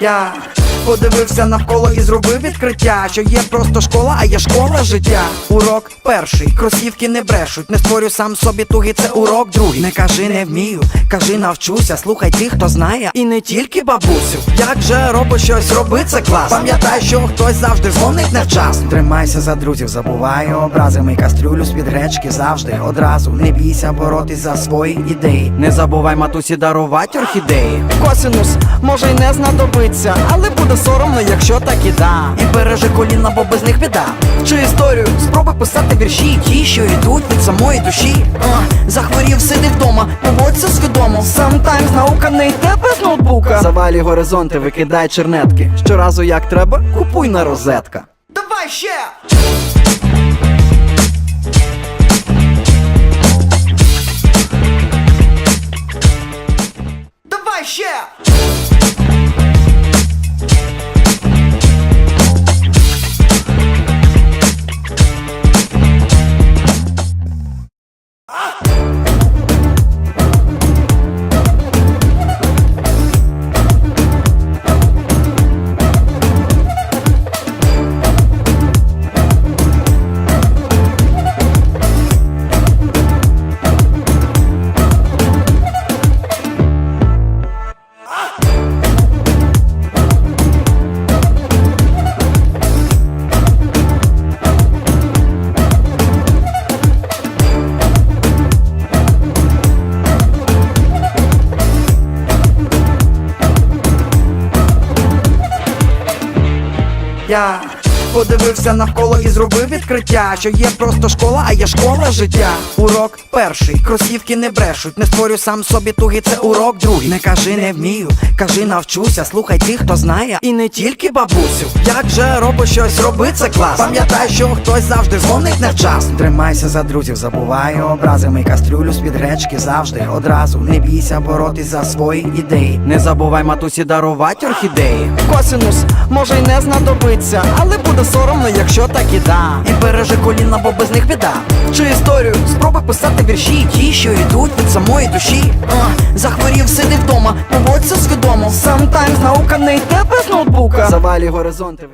yeah. Подивився навколо і зробив відкриття, що є просто школа, а є школа життя. Урок перший, кросівки не брешуть, не створю сам собі туги, це урок другий. Не кажи, не вмію, кажи, навчуся, слухай тих, хто знає, і не тільки бабусю. Як же робиш щось, роби це клас. Пам'ятай, що хтось завжди дзвонить невчасно. Тримайся за друзів, забувай образи, мий кастрюлю з-під гречки завжди одразу. Не бійся боротись за свої ідеї. Не забувай матусі дарувати орхідеї. Косинус може й не знадобиться, але буде соромно, якщо так і да. І бережи коліна, бо без них біда. Чи історію спробуй писати вірші, ті, що йдуть від самої душі. А, захворів, сиди вдома, поводься свідомо. Sometimes наука не йде без ноутбука. Завалі горизонти, викидай чернетки. Щоразу як треба, купуй на розетка. Давай ще! Давай ще! 呀。Подивився навколо і зробив відкриття, що є просто школа, а є школа життя. Урок перший, кросівки не брешуть, не створю сам собі туги, це урок другий. Не кажи, не вмію, кажи, навчуся, слухай тих, хто знає, і не тільки бабусю. Як же робиш щось, роби це клас. Пам'ятай, що хтось завжди дзвонить невчасно. Тримайся за друзів, забувай образи, мий кастрюлю з-під гречки завжди одразу. Не бійся боротись за свої ідеї. Не забувай матусі дарувати орхідеї. Косинус може й не знадобиться, але буде соромно, якщо так і да. І бережи коліна, бо без них біда. Чи історію спроби писати вірші, ті, що йдуть від самої душі. А, захворів, сиди вдома, поводься свідомо. Sometimes наука не йде без ноутбука. Завалі горизонти.